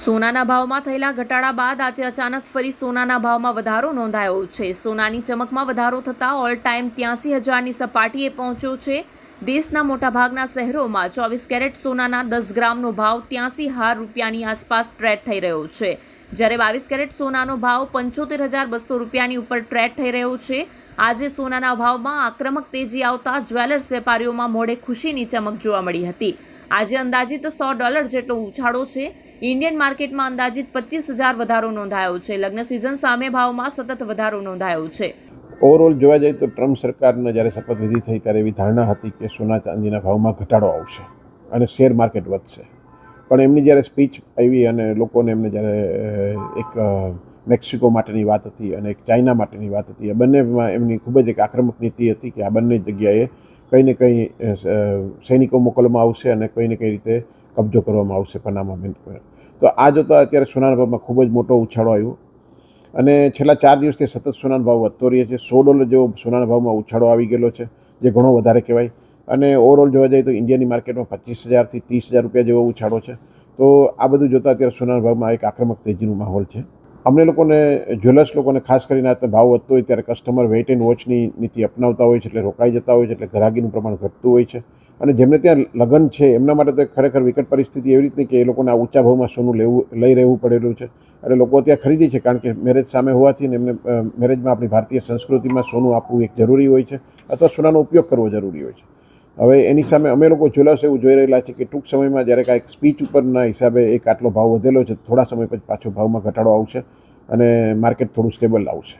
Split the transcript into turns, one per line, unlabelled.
સોનાના ભાવમાં થયેલા ઘટાડા બાદ આજે અચાનક ફરી સોનાના ભાવમાં વધારો નોંધાયો છે. સોનાની ચમકમાં વધારો થતાં ઓલ ટાઈમ ત્યાંસી હજારની સપાટીએ પહોંચ્યો છે. દેશના મોટાભાગના શહેરોમાં ચોવીસ કેરેટ સોનાના દસ ગ્રામનો ભાવ ત્યાંસી હાર રૂપિયાની આસપાસ ટ્રેડ થઈ રહ્યો છે. જ્યારે બાવીસ કેરેટ સોનાનો ભાવ પંચોતેર હજાર બસો રૂપિયાની ઉપર ટ્રેડ થઈ રહ્યો છે. આજે સોનાના ભાવમાં આક્રમક તેજી આવતા જ્વેલર્સ વેપારીઓમાં મોઢે ખુશીની ચમક જોવા મળી હતી. આજે અંદાજિત સો ડોલર જેટલો ઉછાળો છે. ઇન્ડિયન માર્કેટમાં અંદાજિત પચીસ હજાર વધારો નોંધાયો છે. લગ્ન સિઝન સામે ભાવમાં સતત વધારો નોંધાયો છે.
ઓવરઓલ જોવા જઈએ તો ટ્રમ્પ સરકારને જ્યારે શપથવિધિ થઈ ત્યારે એવી ધારણા હતી કે સોના ચાંદીના ભાવમાં ઘટાડો આવશે અને શેર માર્કેટ વધશે. પણ એમની જ્યારે સ્પીચ આવી અને લોકોને એમને જ્યારે એક મેક્સિકો માટેની વાત હતી અને એક ચાઇના માટેની વાત હતી, એ બંનેમાં એમની ખૂબ જ એક આક્રમક નીતિ હતી કે આ બંને જગ્યાએ કંઈ ને કંઈ સૈનિકો મોકલવામાં આવશે અને કંઈ ને કઈ રીતે કબજો કરવામાં આવશે પનામા તો આ જોતાં અત્યારે સોનાના ભાવમાં ખૂબ જ મોટો ઉછાળો આવ્યો. અને છેલ્લા ચાર દિવસથી સતત સોનાનો ભાવ વધતો રહે છે. સો ડોલર જેવો સોનાના ભાવમાં ઉછાળો આવી ગયેલો છે, જે ઘણો વધારે કહેવાય. અને ઓવરઓલ જોવા જઈએ તો ઇન્ડિયાની માર્કેટમાં પચીસ હજારથી ત્રીસ હજાર રૂપિયા જેવો ઉછાળો છે. તો આ બધું જોતાં અત્યારે સોનાના ભાવમાં એક આક્રમક તેજીનું માહોલ છે. અમને લોકોને, જ્વેલર્સ લોકોને ખાસ કરીને આ ભાવ વધતો હોય ત્યારે કસ્ટમર વેઇટ એન્ડ વોચની નીતિ અપનાવતા હોય છે એટલે રોકાઈ જતા હોય છે એટલે ગ્રાહકીનું પ્રમાણ ઘટતું હોય છે. અને જેમને ત્યાં લગ્ન છે, એમના માટે તો ખરેખર વિકટ પરિસ્થિતિ એવી રીતની કે એ લોકોને આ ઊંચા ભાવમાં સોનું લેવું, લઈ રહેવું પડેલું છે. એટલે લોકો ત્યાં ખરીદી છે કારણ કે મેરેજ સામે હોવાથી ને એમને મેરેજમાં આપણી ભારતીય સંસ્કૃતિમાં સોનું આપવું એક જરૂરી હોય છે અથવા સોનાનો ઉપયોગ કરવો જરૂરી હોય છે. હવે એની સામે અમે લોકો જ્વેલર્સ એવું જોઈ રહેલા છે કે ટૂંક સમયમાં જ્યારે કાંઈક સ્પીચ ઉપરના હિસાબે એક આટલો ભાવ વધેલો છે, થોડા સમય પછી પાછો ભાવમાં ઘટાડો આવશે અને માર્કેટ થોડું સ્ટેબલ આવશે.